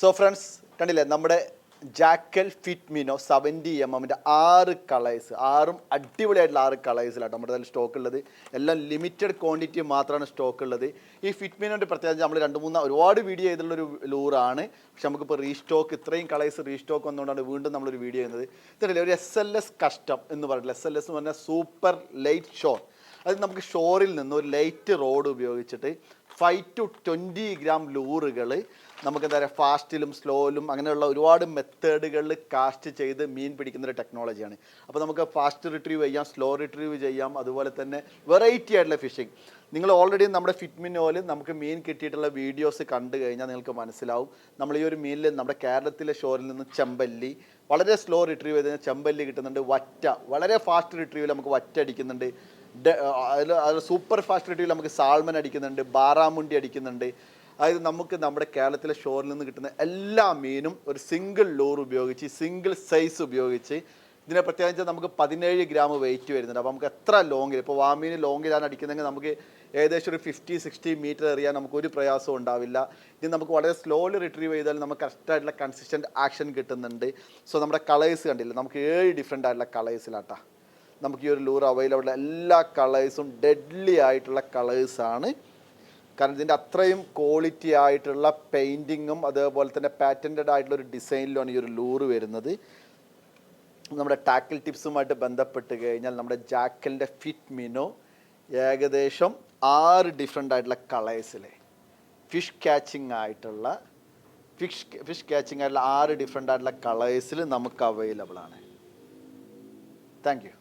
So friends കണ്ടില്ലേ? നമ്മുടെ Jackall fit minnow seventy M എമ്മിന്റെ ആറ് കളേഴ്സ് ആറും അടിപൊളിയായിട്ടുള്ള ആറ് കളേഴ്സിലാണ് നമ്മുടെ തന്നെ സ്റ്റോക്ക് ഉള്ളത്. എല്ലാം ലിമിറ്റഡ് ക്വാണ്ടിറ്റി മാത്രമാണ് സ്റ്റോക്ക് ഉള്ളത്. ഈ ഫിറ്റ് മിനോന്റെ പ്രത്യേകിച്ച് നമ്മൾ രണ്ട് മൂന്ന് ഒരുപാട് വീഡിയോ ചെയ്തിട്ടുള്ളൊരു ലൂറാണ് പക്ഷെ നമുക്കിപ്പോൾ റീസ്റ്റോക്ക് ഇത്രയും കളേഴ്സ് റീസ്റ്റോക്ക് വന്നുകൊണ്ടാണ് വീണ്ടും നമ്മളൊരു വീഡിയോ ചെയ്യുന്നത്. ഇതല്ലേ? ഒരു എസ് എൽ എസ് കസ്റ്റം എന്ന് പറയുന്നത്. എസ് എൽ എസ് എന്ന് പറഞ്ഞാൽ സൂപ്പർ ലൈറ്റ് ഷോർ അത് നമുക്ക് ഷോറിൽ നിന്ന് ഒരു ലൈറ്റ് റോഡ് ഉപയോഗിച്ചിട്ട് ഫൈവ് ടു ട്വന്റി ഗ്രാം ലൂറുകൾ നമുക്ക് എന്താ പറയുക ഫാസ്റ്റിലും സ്ലോയിലും അങ്ങനെയുള്ള ഒരുപാട് മെത്തേഡുകളിൽ കാസ്റ്റ് ചെയ്ത് മീൻ പിടിക്കുന്ന ഒരു ടെക്നോളജിയാണ് അപ്പോൾ നമുക്ക് ഫാസ്റ്റ് റിട്രീവ് ചെയ്യാം സ്ലോ റിട്രീവ് ചെയ്യാം അതുപോലെ തന്നെ വെറൈറ്റി ആയിട്ടുള്ള ഫിഷിംഗ് നിങ്ങൾ ഓൾറെഡി നമ്മുടെ ഫിറ്റ്മിനോയിൽ നമുക്ക് മീൻ കിട്ടിയിട്ടുള്ള വീഡിയോസ് കണ്ടു കഴിഞ്ഞാൽ നിങ്ങൾക്ക് മനസ്സിലാവും. നമ്മൾ ഈ ഒരു മീനിൽ നമ്മുടെ കേരളത്തിലെ ഷോറിൽ നിന്ന് ചെമ്പല്ലി വളരെ സ്ലോ റിട്രീവ് ചെയ്ത് കഴിഞ്ഞാൽ ചെമ്പല്ലി കിട്ടുന്നുണ്ട് വറ്റ വളരെ ഫാസ്റ്റ് റിട്രീവിൽ നമുക്ക് വറ്റ അടിക്കുന്നുണ്ട്. അതിൽ സൂപ്പർ ഫാസ്റ്റ് റിട്രീവിൽ നമുക്ക് സാൾമൻ അടിക്കുന്നുണ്ട് ബാറാമുണ്ടി അടിക്കുന്നുണ്ട്. അതായത് നമുക്ക് നമ്മുടെ കേരളത്തിലെ ഷോറിൽ നിന്ന് കിട്ടുന്ന എല്ലാ മീനും ഒരു സിംഗിൾ ലോർ ഉപയോഗിച്ച് സിംഗിൾ സൈസ് ഉപയോഗിച്ച് ഇതിനെ പ്രത്യേകിച്ച് നമുക്ക് പതിനേഴ് ഗ്രാം വെയിറ്റ് വരുന്നുണ്ട്. അപ്പോൾ നമുക്ക് എത്ര ലോങ്ങിൽ ഇപ്പോൾ വാമീന് ലോങ്ങിലാണ് അടിക്കുന്നതെങ്കിൽ നമുക്ക് ഏകദേശം ഒരു ഫിഫ്റ്റി സിക്സ്റ്റി മീറ്റർ എറിയാൻ നമുക്ക് ഒരു പ്രയാസവും ഉണ്ടാവില്ല. ഇത് നമുക്ക് വളരെ സ്ലോലി റിട്രീവ് ചെയ്താൽ നമുക്ക് കറക്റ്റായിട്ടുള്ള കൺസിസ്റ്റന്റ് ആക്ഷൻ കിട്ടുന്നുണ്ട്. സോ നമ്മുടെ കളേഴ്സ് കണ്ടില്ല? നമുക്ക് ഏഴ് ഡിഫറെന്റ് ആയിട്ടുള്ള കളേഴ്സിലാട്ടാ നമുക്ക് ഈ ഒരു ലൂർ അവൈലബിൾ എല്ലാ കളേഴ്സും ഡെഡ്ലി ആയിട്ടുള്ള കളേഴ്സാണ് കാരണം ഇതിന്റെ അത്രയും ക്വാളിറ്റി ആയിട്ടുള്ള പെയിന്റിങ്ങും അതേപോലെ തന്നെ പാറ്റന്റഡ് ആയിട്ടുള്ള ഒരു ഡിസൈനിലുമാണ് ഈ ഒരു ലൂർ വരുന്നത്. നമ്മുടെ ടാക്കിൾ ടിപ്സുമായിട്ട് ബന്ധപ്പെട്ട് കഴിഞ്ഞാൽ നമ്മുടെ ജാക്കലിന്റെ ഫിറ്റ് മിനോ ഏകദേശം ആറ് ഡിഫറെന്റ് ആയിട്ടുള്ള കളേഴ്സിലെ ഫിഷ് ക്യാച്ചിങ് ആയിട്ടുള്ള ഫിഷ് ഫിഷ് ക്യാച്ചിങ് ആയിട്ടുള്ള ആറ് ഡിഫറെന്റ് ആയിട്ടുള്ള കളേഴ്സിൽ നമുക്ക് അവൈലബിൾ ആണ്. Thank you